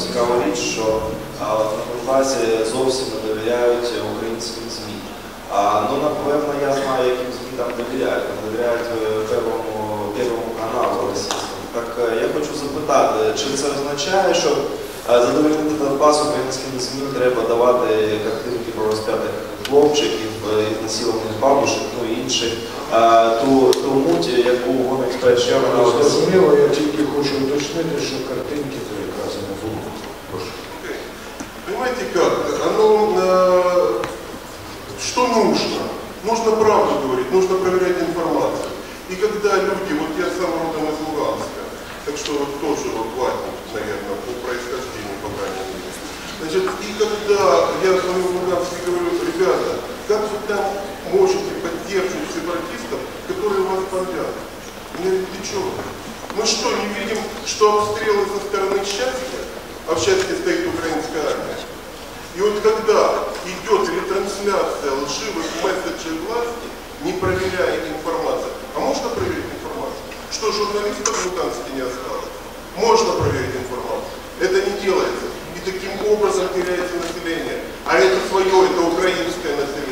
цікава річ, що на Донбасі зовсім не довіряють українським ЗМІ. А, ну, напевно, я знаю, яким ЗМІ там довіряють. Довіряють е, первому, первому каналу російському. Так е, я хочу запитати, чи це означає, що е, задовольнити Донбас українським ЗМІ треба давати картинки про розп'ятих хлопчиків, е, ізнасилованих бабушек, ну і інших, е, ту, ту муть, яку вони в першу чергу наводять. Зрозуміло, я тільки хочу уточнити, що картинки то якраз не було. Прошу. Понимаете как? Оно, э, что нужно? Нужно правду говорить, нужно проверять информацию. И когда люди, вот я сам родом из Луганска, так что вот тоже вот ватник, наверное, по происхождению, по крайней мере. Значит, и когда я своим луганске говорю, ребята, как вы там можете поддерживать сепаратистов, которые вас бомбят? Ты что? Мы что, не видим, что обстрелы со стороны счастья, а в счастье стоит украинская армия? И вот когда идет ретрансляция лживых месседжей власти, не проверяя информацию, а можно проверить информацию? Что, журналистов в Луганске не осталось? Можно проверить информацию. Это не делается. И таким образом теряется население. А это свое, это украинское население.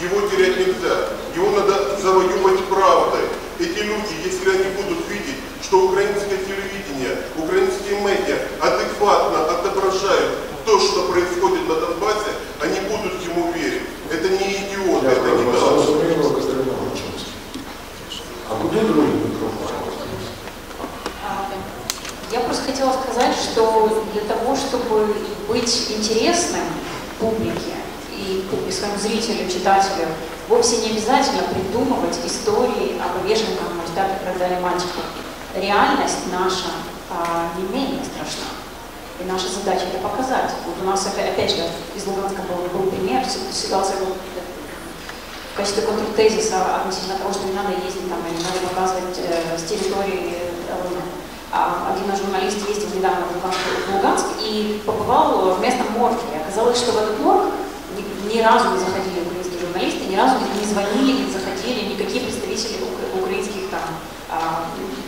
Его терять нельзя. Его надо завоевывать правдой. Эти люди, если они будут видеть, что украинское телевидение, украинские медиа адекватно отображают то, что происходит на Донбассе, они будут ему верить. Это не идиоты, это не Дякую, галочки. зрозуміло, Катерина Гучинська. А куди другий мікрофон? А, Я просто хотела сказать, что для того, чтобы быть интересным публике и публи- своим зрителям, читателю, вовсе не обязательно придумывать истории о повешенных, распятых и так далее мальчиках. Реальность наша а, не менее страшна. И наша задача это показать. Вот у нас, опять, же, из Луганска был, был пример, си- ситуация была в качестве контртезиса относительно того, что не надо ездить там, и не надо показывать э, с территории э, а, один журналист ездил недавно в Луганск, в Луганск и побывал в местном морге. И оказалось, что в этот морг ни, ни разу не заходили украинские журналисты, ни разу не звонили, не заходили никакие представители ук- украинских там, а,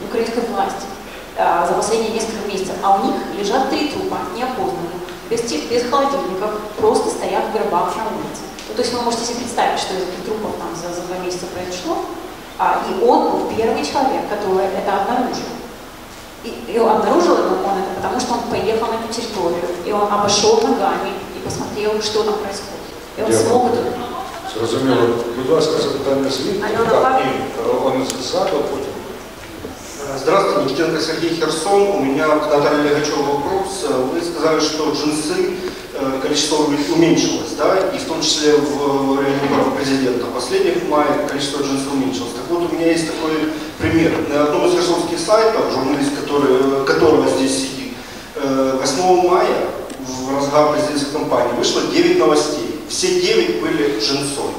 украинской власти а, за последние несколько месяцев. А у них лежат три трупа, неопознанные, без, без холодильников, просто стоят в гробах на улице. Ну, то есть вы можете себе представить, что из этих трупов там за, за два месяца произошло. А, и он был первый человек, который это обнаружил. И, и он обнаружил это, он это потому, что он поехал на эту территорию, и он обошел ногами и посмотрел, что там происходит. И он Дякую. смог это Зрозуміло. Будь ласка, запитання звідти. Альона Так, Павлівна. і е, он ззаду, а потім. Здравствуйте, Никитенко Сергей Херсон. У меня к Наталье Легачеву вопрос. Вы сказали, что джинсы, э, количество уменьшилось, да, и в том числе в районе выборов президента. Последних в мае количество джинсов уменьшилось. Так вот, у меня есть такой пример. На одном из херсонских сайтов, журналист, который, которого здесь сидит, э, 8 мая в разгар президентской кампании вышло 9 новостей. Все 9 были джинсой.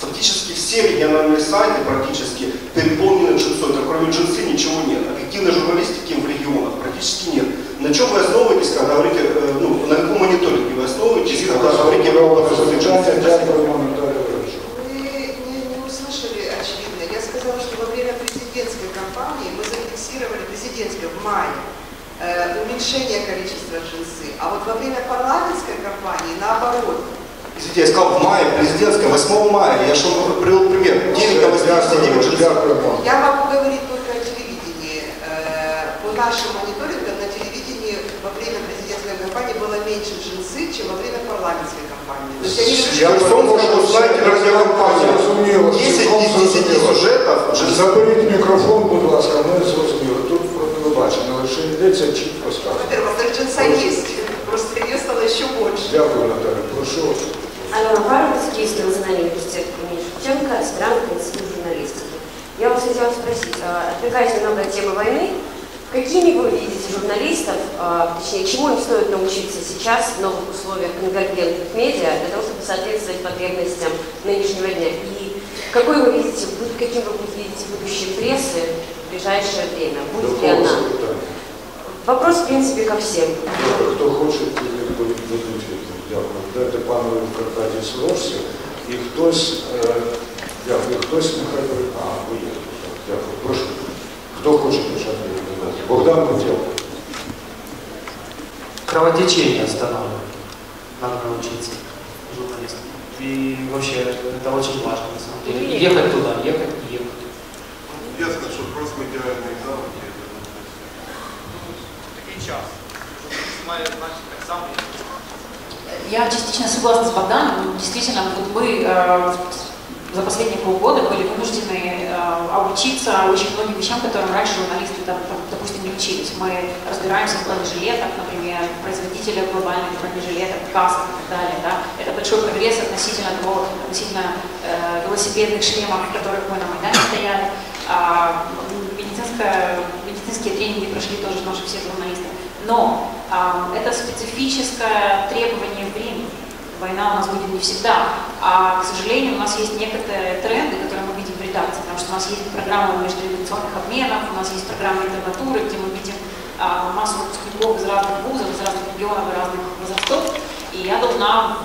Фактически все региональные сайты практически переполнены джинсой. Так кроме джинсы ничего нет. Объективной журналистики в регионах практически нет. На чем вы основываетесь, когда говорите, э, ну, на каком мониторинге вы основываетесь, когда говорите о Грищу. Вы не, не услышали очевидно. Я сказала, что во время президентской кампании мы зафиксировали президентской в мае э, уменьшение количества джинсы. А вот во время парламентской кампании наоборот. Извините, я сказал в мае, президентская, 8 мая. Я что привел пример. 9 новостей, все 9 Дякуємо, джинсов. дякуємо. Я могу говорить только о телевидении. Э, по нашим мониторингам на телевидении во время президентской кампании было меньше джинсы, чем во время парламентской кампании. То есть они Я в Херсонском сайте радиокомпания. Зрозуміло, 10 цілком из 10 зрозуміло. сюжетов джинсы. Заберіть мікрофон, будь ласка, ми зрозуміли. Тут про телебачення лише йдеться чітко сказано. Во-первых, джинса есть. Просто ее стало еще больше. Дякую, Наталя. Прошу. Алена Парова, судейский национальный университет имени Шевченко, аспирант института журналистики. Я вас хотела спросить, а, отвлекаясь немного от темы войны, какими вы видите журналистов, а, точнее, чему им стоит научиться сейчас в новых условиях конвергентных медиа для того, чтобы соответствовать потребностям нынешнего дня? И какой вы видите, каким вы видите будущее прессы в ближайшее время? Будет ли она? Вопрос, в принципе, ко всем Дякую. Дайте панові в Карпаті Сорочці. І хтось, е, дякую, хтось нехай при- А, ви є. Так, Дякую. Прошу. Хто хоче почати відповідати? Богдан Мутєв. кровотечение останавливать. Надо научиться журналистам. И вообще это очень важно на самом деле. И ехать туда, ехать и ехать. Ясно, что просто идеальные навыки. Такий час. Журналіст має значить так само, як я частично согласна с Богданом. Действительно, вот мы э, за последние полгода были вынуждены э, обучиться очень многим вещам, которым раньше журналисты, допустим, не учились. Мы разбираемся в бронежилетах, например, производителя глобальных бронежилетов, касок и так далее. Да? Это большой прогресс относительно того, относительно э, велосипедных шлемов, в которых мы на Майдане стояли. А, медицинские тренинги прошли тоже наши все журналисты. Но а, это специфическое требование времени. Война у нас будет не всегда. А, к сожалению, у нас есть некоторые тренды, которые мы видим в редакции, потому что у нас есть программа межредакционных обменов, у нас есть программа интернатуры, где мы видим а, массу выпускников из разных вузов, из разных регионов разных возрастов. И я должна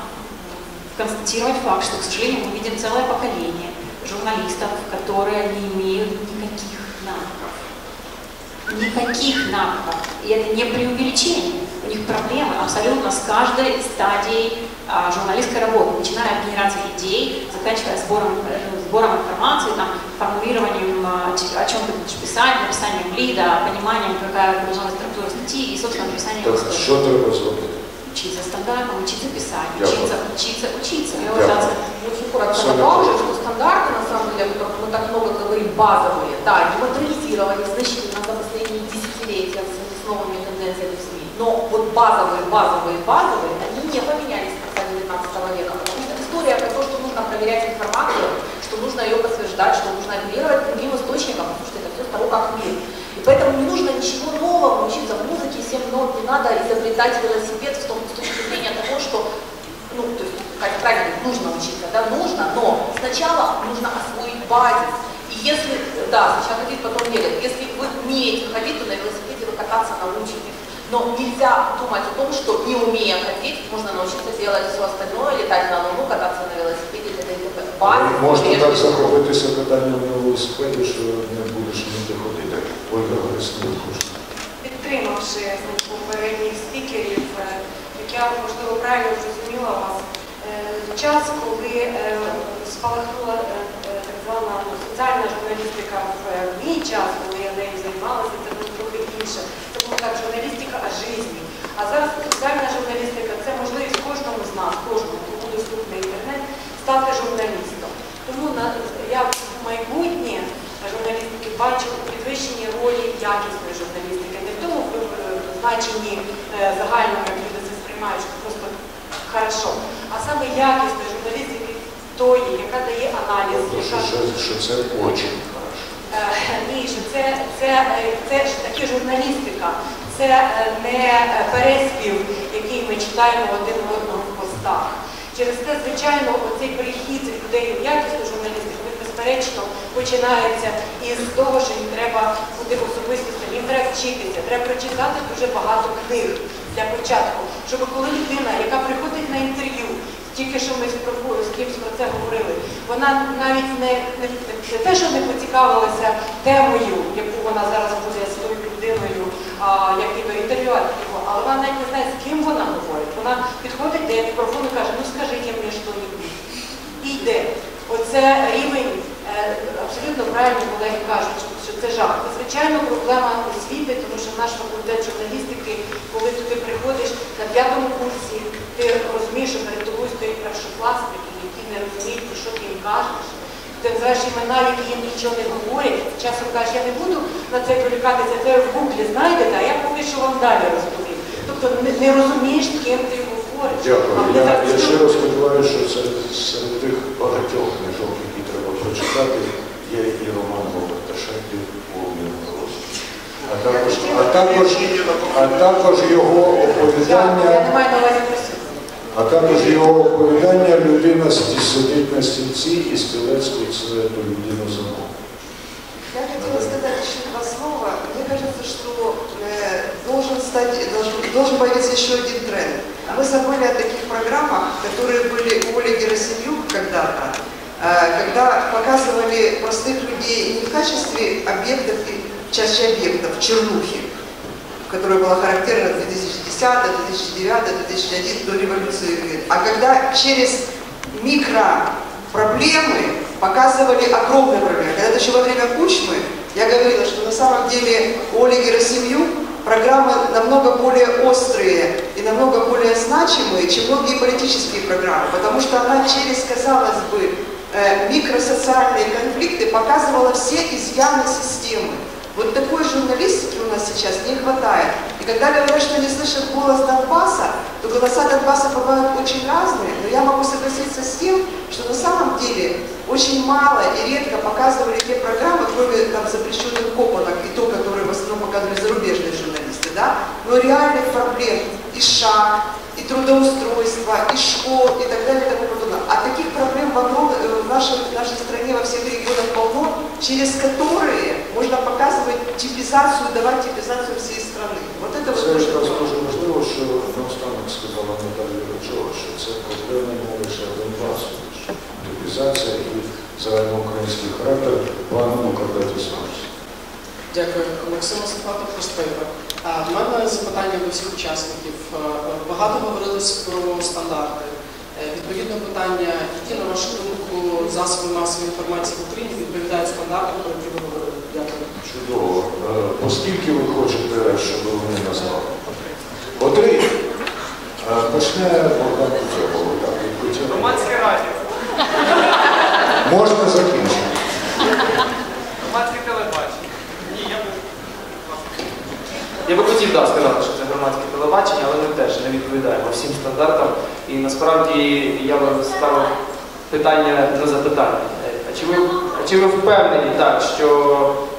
констатировать факт, что, к сожалению, мы видим целое поколение журналистов, которые не имеют. Никаких навыков. И это не преувеличение. У них проблемы абсолютно с каждой стадией а, журналистской работы, начиная от генерации идей, заканчивая сбором, э, сбором информации, там, формулированием, а, о чем ты будешь писать, написанием лида, пониманием, какая должна быть структура статьи и, собственно, написанием Так истории. що треба зробити? Учиться стандартам, учиться писать, учиться, учиться, учиться. Я пытаться. Очень коротко Соня, добавлю, пожалуйста. что стандарты, на самом деле, о которых мы так много говорим, базовые, да, они модернизировались значительно за последние десятилетия в связи с новыми тенденциями в СМИ. Но вот базовые, базовые, базовые, они не поменялись с конца 19 века, потому что история про то, что нужно проверять информацию, что нужно ее подтверждать, что нужно апеллировать к другим источникам, потому что это все старо как мир. И поэтому не нужно ничего нового учиться в музыке, 7 нот, не надо изобретать велосипед в том, с точки зрения того, что ну, то есть, как правильно нужно учиться, да, нужно, но сначала нужно освоить базис. И если, да, сначала ходить, потом бегать. Если вы умеете ходить, то на велосипеде вы кататься научитесь. Но нельзя думать о том, что не умея ходить, можно научиться делать все остальное, летать на луну, кататься на велосипеде, т.д. и т.п. Базис, Можна так захопитися питанням на велосипеді, що не будеш ніде ходити. Ольга Грисенко. підтримавши попередніх спікерів, е, як я можливо правильно зрозуміла вас, е, час, коли е, спалахнула так звана соціальна журналістика в мій час, коли я нею займалася, це було трохи інше. Так журналістика о житті. А зараз соціальна журналістика це можливість кожному з нас, кожному, кому доступний інтернет, стати журналістом. Тому я в майбутнє журналістики бачу у підвищенні ролі якісної журналістики, не в тому е, значенні е, загальному, як люди це сприймають, що просто хорошо, а саме якісної журналістики тої, яка дає аналіз, що, яка що, що це дуже Е, що це, це, е, це ж таки журналістика, це е, не е, переспів, який ми читаємо один в одного в постах. Через те, звичайно, оцей прихід людей в якісну журналістику, безперечно починається із того, що їм треба бути особистістю, їм треба вчитися, треба прочитати дуже багато книг для початку, щоб коли людина, яка приходить на інтерв'ю, тільки що ми з кимось про це говорили. Вона навіть не, не, не те, що не поцікавилася темою, яку вона зараз буде з тою людиною, як ніби інтерв'ювати його, але вона навіть не знає, з ким вона говорить. Вона підходить до мікрофону і каже, ну скажіть мені що-небудь. І йде. Оце рівень, е, абсолютно правильно колеги кажуть, що- що це жах. Це, звичайно, проблема освіти, тому що наш факультет журналістики, коли туди приходиш на п'ятому курсі, ти розумієш, що перед тобою стоять першокласники, які не розуміють, про що ти їм кажеш. Ти називаєш імена, які їм нічого не говорять. Часом кажеш, я не буду на це відволікатися, це в гуглі знайдете, а я поки що вам далі розповім. Тобто не, не розумієш, з ким ти говориш. Дякую. Я, так я чують. щиро сподіваюся, що серед, серед тих багатьох книжок, які треба прочитати, є і роман Шеклі «Обмін голосів». А також, а також, а також його я оповідання, також його оповідання людина сидить на стільці і стрілецький це то людина замок. Я хотела сказать еще два слова. Мне кажется, что э, должен, стать, должен, должен появиться еще один тренд. Мы забыли о таких программах, которые были у Оли Герасимюк когда-то, э, когда показывали простых людей не в качестве объектов, и чаще объектов, чернухи, которая была характерна в 2010 2010-2009, до революции. А когда через микропроблемы показывали огромные проблемы. Когда еще во время Кучмы я говорила, что на самом деле у Оли Герасимюк программы намного более острые и намного более значимые, чем многие политические программы, потому что она через, казалось бы, э, микросоциальные конфликты показывала все изъяны системы. Вот такой журналистики у нас сейчас не хватает. И когда говорят, что не слышат голос Донбасса, то голоса Донбасса бывают очень разные, но я могу согласиться с тем, что на самом деле очень мало и редко показывали те программы, кроме там запрещенных копанок и то, которые в основном показывали зарубежные журналисты, да, но реальных проблем и шаг, и трудоустройства, и школ, и так далее, и тому подобное. А таких проблем в, огром- э, в нашей, в нашей стране во всех регионах полно, через которые можно показывать типизацию, давать типизацию всей страны. Вот это вот Це то, якраз что... дуже важливо, що наостанок сказала Наталія Легачова, що це проблема не лише Донбасу, що типізація і загальноукраїнський характер плану укладати снаряд. Дякую, Максим Сафатов, Постпейпер. А в мене запитання до всіх учасників. Е, Багато говорилось про стандарти. Е, Відповідно питання, які, на вашу думку, засоби масової інформації в Україні відповідають стандартам, про які ви говорили? Дякую. Чудово. Е, Оскільки ви хочете, щоб вони назвали? По три. Е, Почне Богдан Кутєпова. Громадське радіо, Можна закінчити. громадське телебачення. Ні, я би Я би хотів да, сказати, що громадське телебачення, але ми теж не відповідаємо всім стандартам. І насправді я би ставив питання на запитання. А чи ви, чи ви впевнені так, що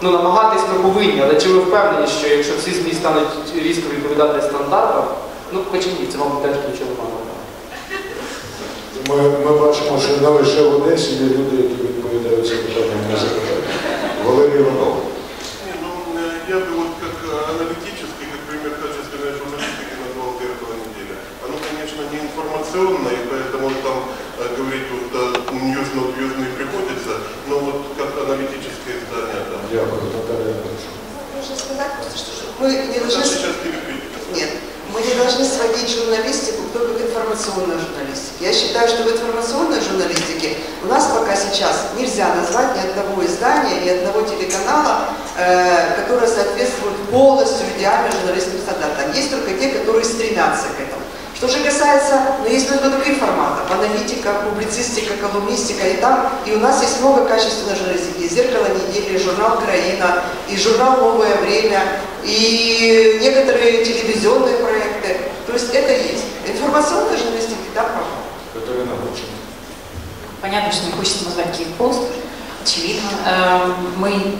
ну, намагатись ми повинні, але чи ви впевнені, що якщо всі ЗМІ стануть різко відповідати стандартам, ну хоч і ні, це мабуть теж ключова мова. Ми, ми бачимо, що не лише в Одесі є люди, які відповідають за питання на запитання. Валерій Іванов. Информационное, и поэтому там э, говорить вот э, news not news не приходится, но вот как аналитическое издание, да. Дякую, Наталія Івановича. Нужно сказать просто, что мы не должны... Нет, мы не должны сводить журналистику только к информационной журналистике. Я считаю, что в информационной журналистике у нас пока сейчас нельзя назвать ни одного издания, ни одного телеканала, э, которое соответствует полностью идеальным журналистским стандартам. Есть только те, которые стремятся к этому. Что же касается, ну, есть много других форматов, аналитика, публицистика, колумнистика, и там, и у нас есть много качественной журналистики, «Зеркало недели», журнал «Краина», и журнал «Новое время», и некоторые телевизионные проекты. То есть это есть. Информационная журналистика, да, правда. Катерина Гурченко. Понятно, что не хочется назвать Киевпост, очевидно. Эм, Мы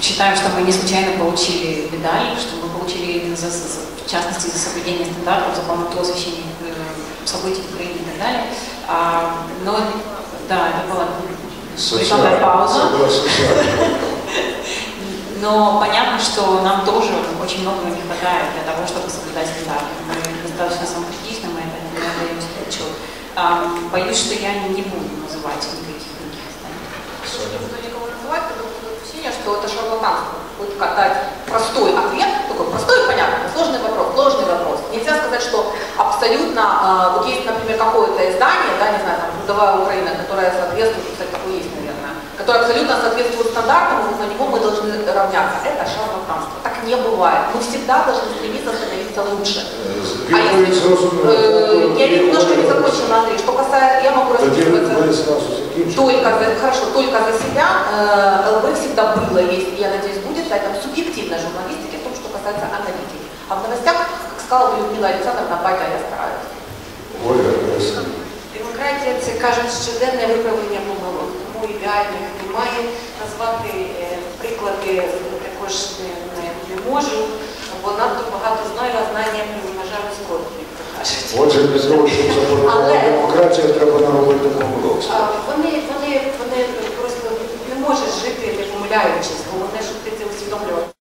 считаем, что мы не случайно получили медаль, что мы получили именно за, за- в частности за соблюдение стандартов, за полноту освещения э, событий в Украине и так далее. А, но да, это была рекламная пауза. Но понятно, что нам тоже очень многого не хватает для того, чтобы соблюдать стандарты. Мы достаточно самокритичны, мы это не даем себе отчет. А, Боюсь, что я не буду называть никаких других стандартов. Не буду никого называть, потому что такое ощущение, что это шарлатанство Попытка дать простой ответ, такой простой и понятный, сложный вопрос, сложный вопрос. Нельзя сказать, что абсолютно, э, вот есть, например, какое-то издание, да, не знаю, там, Трудовая Украина, которая соответствует, кстати, такое есть, наверное, которое абсолютно соответствует стандартам, и на него мы должны равняться. Это шарлатанство. Так не бывает. Мы всегда должны стремиться становиться лучше. А Відповідь если, зрозуміла. э, я немножко не закончила, Андрей, что касается, я могу Тоді расписываться ви зразу закінчите. только за, хорошо, только за себя. Э, ЛБ всегда было, есть, и я надеюсь, на этом субъективной журналистике, в том, что касается аналитики. А в новостях, как сказала Людмила Александровна, батя, я стараюсь. Ольга Демократія це кажуть щоденне виправлення помилок, тому ідеальних немає. Назвати е, приклади також не, не, не можу, бо надто багато знаю, а знання примножали скорбі, кажуть. Отже, для того, щоб запропонувати Але- демократія, треба наробити помилок. Вони, вони, вони просто не можуть жити не помиляючись, бо вони Merci d'ambiance.